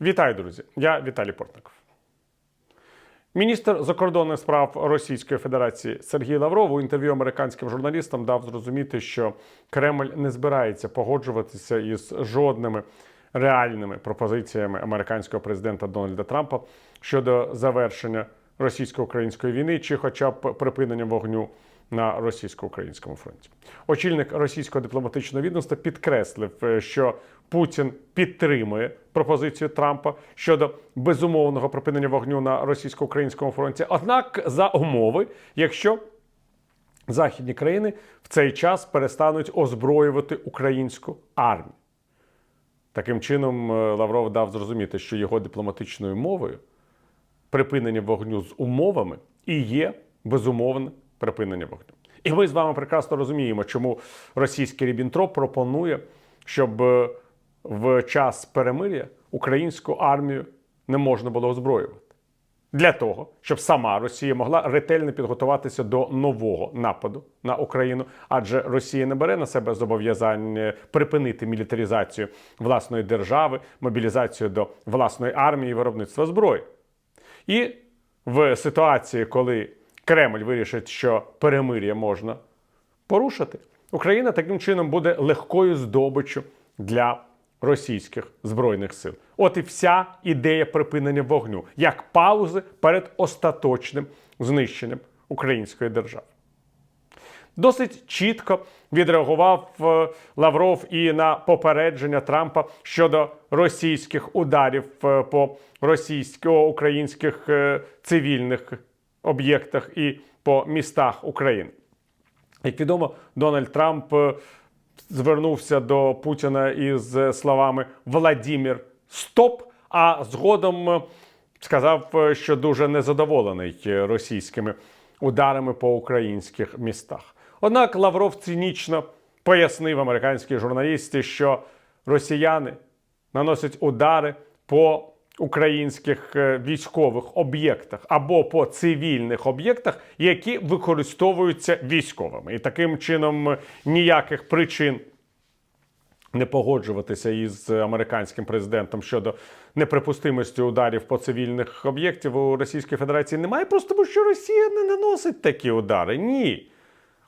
Вітаю, друзі! Я Віталій Портников. Міністр закордонних справ Російської Федерації Сергій Лавров у інтерв'ю американським журналістам дав зрозуміти, що Кремль не збирається погоджуватися із жодними реальними пропозиціями американського президента Дональда Трампа щодо завершення російсько-української війни чи, хоча б припинення вогню на російсько-українському фронті. Очільник російського дипломатичного відомства підкреслив, е, що Путін підтримує пропозицію Трампа щодо безумовного припинення вогню на російсько-українському фронті. Однак за умови, якщо західні країни в цей час перестануть озброювати українську армію. Таким чином, е, Лавров дав зрозуміти, що його дипломатичною мовою припинення вогню з умовами і є безумовне припинення вогню. І ми з вами прекрасно розуміємо, чому російський Рібінтроп пропонує, щоб е, в час перемир'я українську армію не можна було озброювати. Для того, щоб сама Росія могла ретельно підготуватися до нового нападу на Україну, адже Росія не бере на себе зобов'язання припинити мілітаризацію власної держави, мобілізацію до власної армії виробництва зброї. І в ситуації, коли Кремль вирішить, що перемир'я можна порушити, Україна таким чином буде легкою здобиччю для російських збройних сил. От і вся ідея припинення вогню як паузи перед остаточним знищенням української держави. Досить чітко відреагував е, Лавров і на попередження Трампа щодо російських ударів е, по російсько-українських е, цивільних об'єктах і по містах України. Як відомо, Дональд Трамп звернувся до Путіна із словами Владімір Стоп, а згодом е, сказав, е, що дуже незадоволений е, російськими ударами по українських містах. Однак Лавров цинічно пояснив американській журналісті, що росіяни наносять удари по українських е, військових об'єктах або по цивільних об'єктах, які використовуються військовими. І таким чином е, ніяких причин не погоджуватися із американським президентом щодо неприпустимості ударів по цивільних об'єктів у Російській Федерації немає, просто тому що Росія не наносить такі удари. Ні.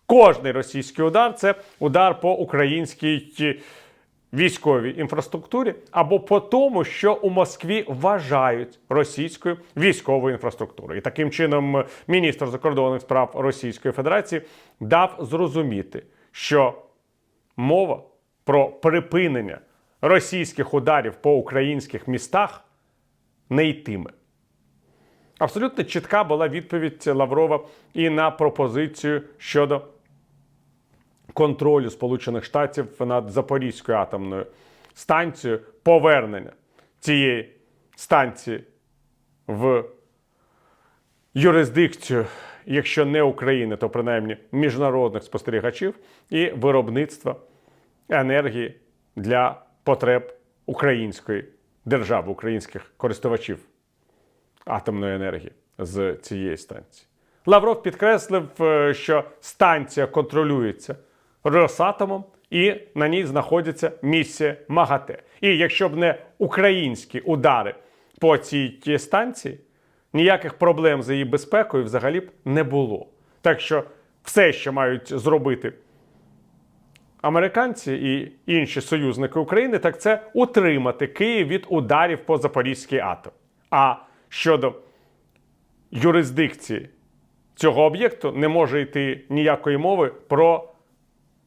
Кожний російський удар це удар по українській військовій інфраструктурі або по тому, що у Москві вважають російською військовою інфраструктурою. І таким чином міністр закордонних справ Російської Федерації дав зрозуміти, що мова про припинення російських ударів по українських містах не йтиме. Абсолютно чітка була відповідь Лаврова і на пропозицію щодо контролю Сполучених Штатів над Запорізькою атомною станцією, повернення цієї станції в юрисдикцію, якщо не України, то принаймні міжнародних спостерігачів і виробництва енергії для потреб української держави, українських користувачів атомної енергії з цієї станції. Лавров підкреслив, е, що станція контролюється Росатомом і на ній знаходиться місія МАГАТЕ. І якщо б не українські удари по цій станції, ніяких проблем з її безпекою взагалі б не було. Так що все, що мають зробити американці і інші союзники України, так це утримати Київ від ударів по Запорізькій атом. А щодо юрисдикції цього об'єкту не може йти ніякої мови про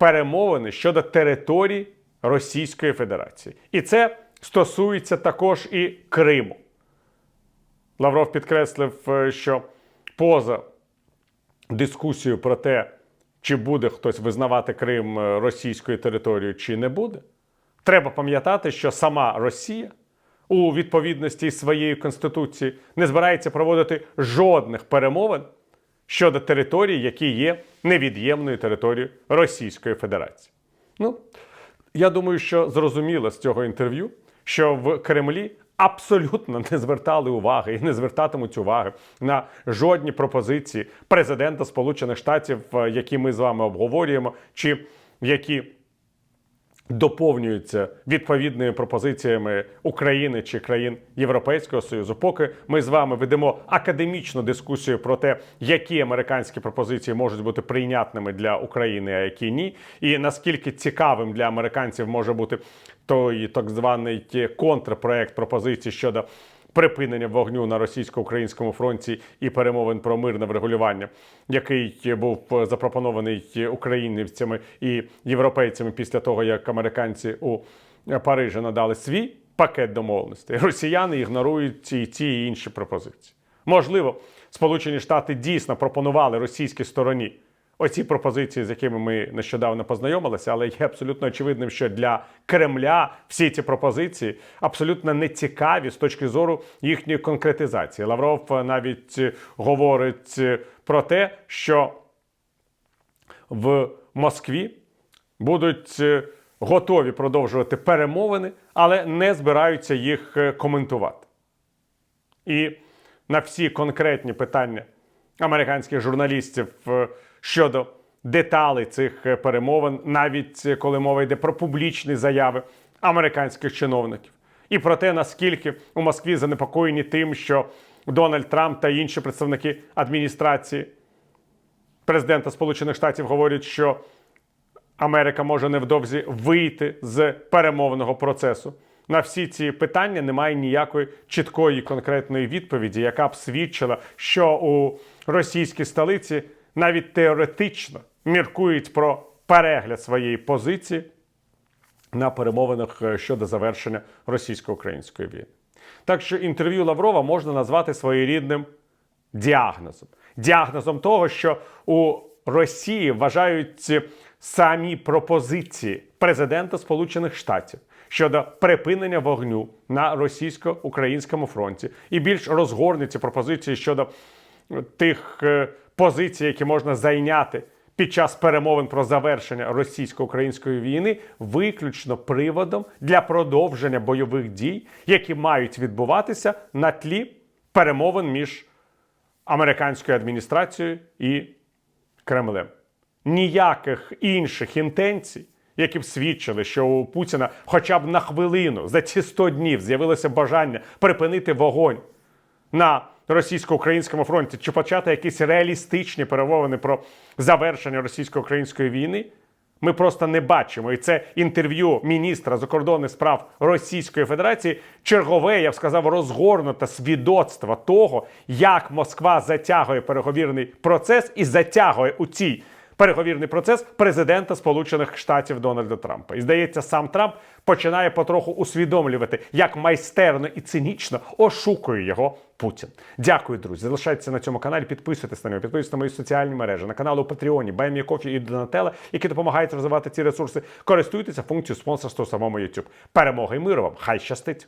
перемовини щодо території Російської Федерації. І це стосується також і Криму. Лавров підкреслив, е, що поза дискусією про те, чи буде хтось визнавати Крим е, російською територією, чи не буде, треба пам'ятати, що сама Росія у відповідності із своєю конституцією не збирається проводити жодних перемовин щодо території, які є невід'ємною територією Російської Федерації. Ну, я думаю, що зрозуміло з цього інтерв'ю, що в Кремлі абсолютно не звертали уваги і не звертатимуть уваги на жодні пропозиції президента Сполучених Штатів, е, які ми з вами обговорюємо, чи які доповнюються відповідними пропозиціями України чи країн Європейського Союзу. Поки ми з вами ведемо академічну дискусію про те, які американські пропозиції можуть бути прийнятними для України, а які ні, і наскільки цікавим для американців може бути той так званий контрпроект пропозиції щодо припинення вогню на російсько-українському фронті і перемовин про мирне врегулювання, який був запропонований українцями і європейцями після того, як американці у Парижі надали свій пакет домовленостей. Росіяни ігнорують ці, ці і інші пропозиції. Можливо, Сполучені Штати дійсно пропонували російській стороні оці пропозиції, з якими ми нещодавно познайомилися, але є абсолютно очевидним, що для Кремля всі ці пропозиції абсолютно не цікаві з точки зору їхньої конкретизації. Лавров навіть говорить про те, що в Москві будуть готові продовжувати перемовини, але не збираються їх е, коментувати. І на всі конкретні питання американських журналістів е, щодо деталей цих е, перемовин, навіть е, коли мова йде про публічні заяви американських чиновників, і про те, наскільки у Москві занепокоєні тим, що Дональд Трамп та інші представники адміністрації президента Сполучених Штатів говорять, що Америка може невдовзі вийти з перемовного процесу. На всі ці питання немає ніякої чіткої конкретної відповіді, яка б свідчила, що у російській столиці навіть теоретично міркують про перегляд своєї позиції на перемовинах е, щодо завершення російсько-української війни. Так що інтерв'ю Лаврова можна назвати своєрідним діагнозом. Діагнозом того, що у Росії вважають самі пропозиції президента Сполучених Штатів щодо припинення вогню на російсько-українському фронті і більш розгорнуті пропозиції щодо тих позицій, які можна зайняти під час перемовин про завершення російсько-української війни, виключно приводом для продовження бойових дій, які мають відбуватися на тлі перемовин між американською адміністрацією і Кремлем. Ніяких інших інтенцій, які б свідчили, що у Путіна хоча б на хвилину за ці 100 днів з'явилося бажання припинити вогонь на російсько-українському фронті чи почати якісь реалістичні перемовини про завершення російсько-української війни. Ми просто не бачимо. І це інтерв'ю міністра закордонних справ Російської Федерації чергове, я б сказав, розгорнуте свідоцтво того, як Москва затягує переговірний процес і затягує у цій переговірний процес президента Сполучених Штатів Дональда Трампа. І здається, сам Трамп починає потроху усвідомлювати, як майстерно і цинічно ошукує його Путін. Дякую, друзі. Залишайтеся на цьому каналі, підписуйтесь на нього, підписуйтесь на мої соціальні мережі, на канал у Патреоні, Баймі Кофі і Донателла, які допомагають розвивати ці ресурси. Користуйтеся функцією спонсорства у самому YouTube. Перемоги і миру вам! Хай щастить!